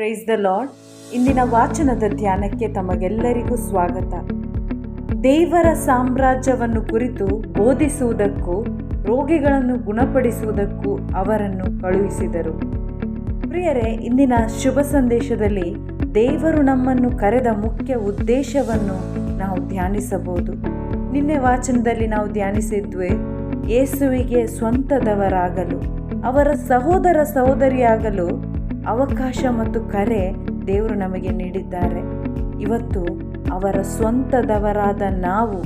Praise the lord ಇಂದಿನ ವಾಚನದ ಧ್ಯಾನಕ್ಕೆ ತಮಗೆಲ್ಲರಿಗೂ ಸ್ವಾಗತ. ದೇವರ ಸಾಮ್ರಾಜ್ಯವನ್ನು ಕುರಿತು ಬೋಧಿಸುವುದಕ್ಕೂ, ರೋಗಿಗಳನ್ನು ಗುಣಪಡಿಸುವುದಕ್ಕೂ ಅವರನ್ನು ಕಳುಹಿಸಿದರು. ಪ್ರಿಯರೇ, ಇಂದಿನ ಶುಭ ಸಂದೇಶದಲ್ಲಿ ದೇವರು ನಮ್ಮನ್ನು ಕರೆದ ಮುಖ್ಯ ಉದ್ದೇಶವನ್ನು ನಾವು ಧ್ಯಾನಿಸಬಹುದು. ನಿನ್ನೆ ವಾಚನದಲ್ಲಿ ನಾವು ಧ್ಯಾನಿಸಿದ್ವಿ, ಯೇಸುವಿಗೆ ಸ್ವಂತದವರಾಗಲು, ಅವರ ಸಹೋದರ ಸಹೋದರಿಯಾಗಲು ಅವಕಾಶ ಮತ್ತು ಕರೆ ದೇವರು ನಮಗೆ ನೀಡಿದ್ದಾರೆ. ಇವತ್ತು ಅವರ ಸ್ವಂತದವರಾದ ನಾವು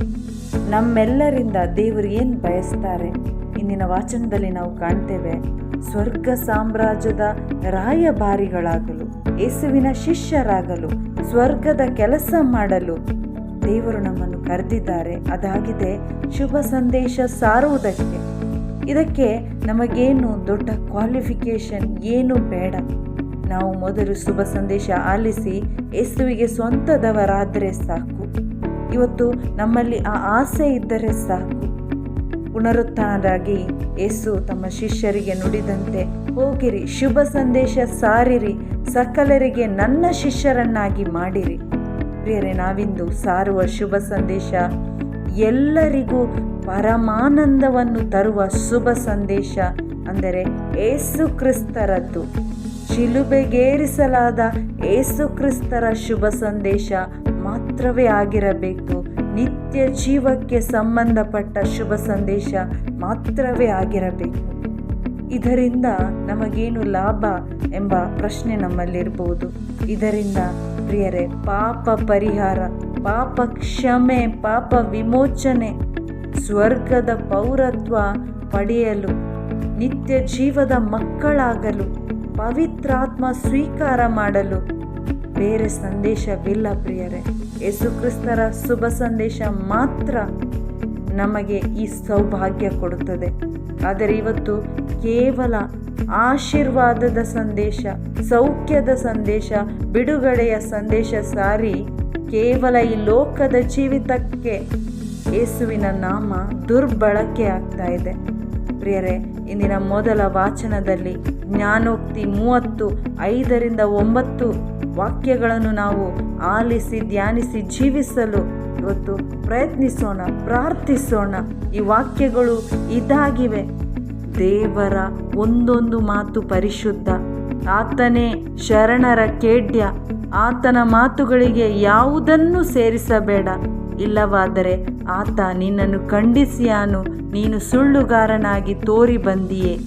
ನಮ್ಮೆಲ್ಲರಿಂದ ದೇವರು ಏನು ಬಯಸ್ತಾರೆ? ಇಂದಿನ ವಾಚನದಲ್ಲಿ ನಾವು ಕಾಣ್ತೇವೆ ಸ್ವರ್ಗ ಸಾಮ್ರಾಜ್ಯದ ರಾಯಭಾರಿಗಳಾಗಲು, ಯೇಸುವಿನ ಶಿಷ್ಯರಾಗಲು, ಸ್ವರ್ಗದ ಕೆಲಸ ಮಾಡಲು ದೇವರು ನಮ್ಮನ್ನು ಕರೆದಿದ್ದಾರೆ. ಅದಾಗಿದೆ ಶುಭ ಸಂದೇಶ ಸಾರುವುದಕ್ಕೆ. ಇದಕ್ಕೆ ನಮಗೇನು ದೊಡ್ಡ ಕ್ವಾಲಿಫಿಕೇಷನ್ ಏನು ಬೇಡ. ನಾವು ಮೊದಲು ಶುಭ ಸಂದೇಶ ಆಲಿಸಿ ಯೇಸುವಿಗೆ ಸ್ವಂತದವರಾದರೆ ಸಾಕು. ಇವತ್ತು ನಮ್ಮಲ್ಲಿ ಆ ಆಸೆ ಇದ್ದರೆ ಸಾಕು. ಪುನರುತ್ಥಾನರಾಗಿ ಯೇಸು ತಮ್ಮ ಶಿಷ್ಯರಿಗೆ ನುಡಿದಂತೆ, ಹೋಗಿರಿ, ಶುಭ ಸಂದೇಶ ಸಾರಿರಿ, ಸಕಲರಿಗೆ ನನ್ನ ಶಿಷ್ಯರನ್ನಾಗಿ ಮಾಡಿರಿ. ಪ್ರಿಯರೇ, ನಾವಿಂದು ಸಾರುವ ಶುಭ ಸಂದೇಶ ಎಲ್ಲರಿಗೂ ಪರಮಾನಂದವನ್ನು ತರುವ ಶುಭ ಸಂದೇಶ ಅಂದರೆ ಏಸು ಕ್ರಿಸ್ತರದ್ದು. ಶಿಲುಬೆಗೇರಿಸಲಾದ ಏಸು ಕ್ರಿಸ್ತರ ಶುಭ ಸಂದೇಶ ಮಾತ್ರವೇ ಆಗಿರಬೇಕು. ನಿತ್ಯ ಜೀವಕ್ಕೆ ಸಂಬಂಧಪಟ್ಟ ಶುಭ ಸಂದೇಶ ಮಾತ್ರವೇ ಆಗಿರಬೇಕು. ಇದರಿಂದ ನಮಗೇನು ಲಾಭ ಎಂಬ ಪ್ರಶ್ನೆ ನಮ್ಮಲ್ಲಿರ್ಬೋದು. ಇದರಿಂದ ಪ್ರಿಯರೇ, ಪಾಪ ಪರಿಹಾರ ಪಾಪ ಕ್ಷಮೆ ಪಾಪ ವಿಮೋಚನೆ, ಸ್ವರ್ಗದ ಪೌರತ್ವ ಪಡೆಯಲು, ನಿತ್ಯ ಜೀವದ ಮಕ್ಕಳಾಗಲು, ಪವಿತ್ರಾತ್ಮ ಸ್ವೀಕಾರ ಮಾಡಲು. ಬೇರೆ ಸಂದೇಶವಿಲ್ಲ ಪ್ರಿಯರೇ. ಯೇಸುಕ್ರಿಸ್ತರ ಶುಭ ಸಂದೇಶ ಮಾತ್ರ ನಮಗೆ ಈ ಸೌಭಾಗ್ಯ ಕೊಡುತ್ತದೆ. ಆದರೆ ಇವತ್ತು ಕೇವಲ ಆಶೀರ್ವಾದದ ಸಂದೇಶ, ಸೌಖ್ಯದ ಸಂದೇಶ, ಬಿಡುಗಡೆಯ ಸಂದೇಶ ಸಾರಿ ಕೇವಲ ಈ ಲೋಕದ ಜೀವಿತಕ್ಕೆ ಯೇಸುವಿನ ನಾಮ ದುರ್ಬಳಕೆ ಆಗ್ತಾ ಇದೆ. ಪ್ರಿಯರೇ, ಇಂದಿನ ಮೊದಲ ವಾಚನದಲ್ಲಿ ಜ್ಞಾನೋಕ್ತಿ ಮೂವತ್ತು, ಐದರಿಂದ ಒಂಬತ್ತು ವಾಕ್ಯಗಳನ್ನು ನಾವು ಆಲಿಸಿ, ಧ್ಯಾನಿಸಿ ಜೀವಿಸಲು ಇವತ್ತು ಪ್ರಯತ್ನಿಸೋಣ, ಪ್ರಾರ್ಥಿಸೋಣ. ಈ ವಾಕ್ಯಗಳು ಇದಾಗಿವೆ. ದೇವರ ಒಂದೊಂದು ಮಾತು ಪರಿಶುದ್ಧ. ಆತನೇ ಶರಣರ ಕೇಡ್ಯ. ಆತನ ಮಾತುಗಳಿಗೆ ಯಾವುದನ್ನು ಸೇರಿಸಬೇಡ. ಇಲ್ಲವಾದರೆ ಆತ ನಿನ್ನನ್ನು ಖಂಡಿಸಿಯಾನು. ನೀನು ಸುಳ್ಳುಗಾರನಾಗಿ ತೋರಿ ಬಂದಿಯೇ.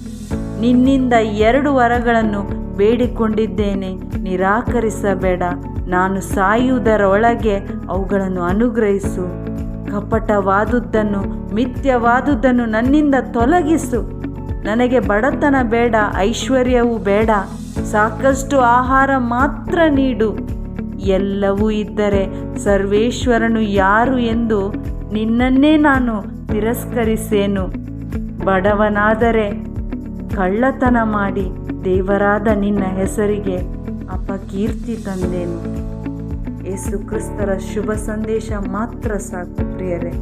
ನಿನ್ನಿಂದ ಎರಡು ವರಗಳನ್ನು ಬೇಡಿಕೊಂಡಿದ್ದೇನೆ. ನಿರಾಕರಿಸಬೇಡ. ನಾನು ಸಾಯುವುದರೊಳಗೆ ಅವುಗಳನ್ನು ಅನುಗ್ರಹಿಸು. ಕಪಟವಾದುದನ್ನು ಮಿಥ್ಯವಾದುದನ್ನು ನನ್ನಿಂದ ತೊಲಗಿಸು. ನನಗೆ ಬಡತನ ಬೇಡ, ಐಶ್ವರ್ಯವೂ ಬೇಡ. ಸಾಕಷ್ಟು ಆಹಾರ ಮಾತ್ರ ನೀಡು. ಎಲ್ಲವೂ ಇದ್ದರೆ ಸರ್ವೇಶ್ವರನು ಯಾರು ಎಂದು ನಿನ್ನನ್ನೇ ನಾನು ತಿರಸ್ಕರಿಸೇನು. ಬಡವನಾದರೆ ಕಳ್ಳತನ ಮಾಡಿ ದೇವರಾದ ನಿನ್ನ ಹೆಸರಿಗೆ ಅಪಕೀರ್ತಿ ತಂದೇನು. ಯೇಸು ಕ್ರಿಸ್ತರ ಶುಭ ಸಂದೇಶ ಮಾತ್ರ ಸಾಕು ಪ್ರಿಯರೇ.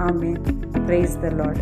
ಆಮೇಲೆ ಪ್ರೈಸ್ ದ ಲಾರ್ಡ್